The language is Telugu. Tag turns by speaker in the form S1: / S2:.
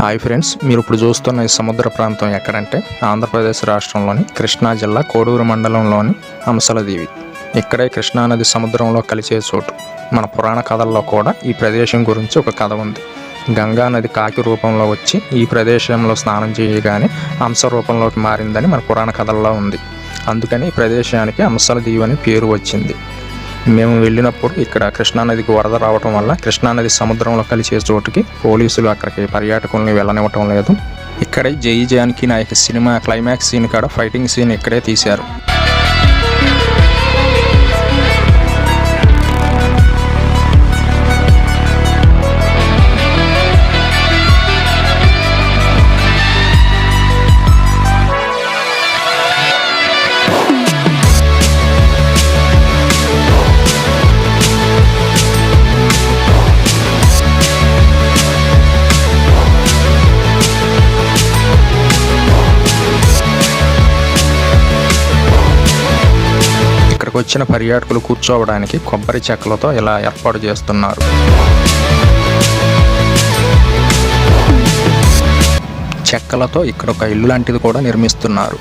S1: హాయ్ ఫ్రెండ్స్ మీరు ఇప్పుడు చూస్తున్న ఈ సముద్ర ప్రాంతం ఎక్కడంటే ఆంధ్రప్రదేశ్ రాష్ట్రంలోని కృష్ణా జిల్లా కోడూరు మండలంలోని హంసలదీవి. ఇక్కడే కృష్ణానది సముద్రంలో కలిసే చోటు. మన పురాణ కథల్లో కూడా ఈ ప్రదేశం గురించి ఒక కథ ఉంది. గంగా నది కాకి రూపంలో వచ్చి ఈ ప్రదేశంలో స్నానం చేయగానే అంశ రూపంలోకి మారిందని మన పురాణ కథల్లో ఉంది. అందుకని ఈ ప్రదేశానికి హంసలదీవి అని పేరు వచ్చింది. మేము వెళ్ళినప్పుడు ఇక్కడ కృష్ణానదికి వరద రావటం వల్ల కృష్ణానది సముద్రంలో కలిసే చోటుకి పోలీసులు అక్కడికి పర్యాటకుల్ని వెళ్ళనివ్వటం లేదు. ఇక్కడే Jai Janaki Nayaka cinema climax scene కాడ ఫైటింగ్ సీన్ ఇక్కడే తీశారు. ఇక్కడికి వచ్చిన పర్యాటకులు కూర్చోవడానికి కొబ్బరి చెక్కలతో ఇలా ఏర్పాటు చేస్తున్నారు. చెక్కలతో ఇక్కడ ఒక ఇల్లు లాంటిది కూడా నిర్మిస్తున్నారు.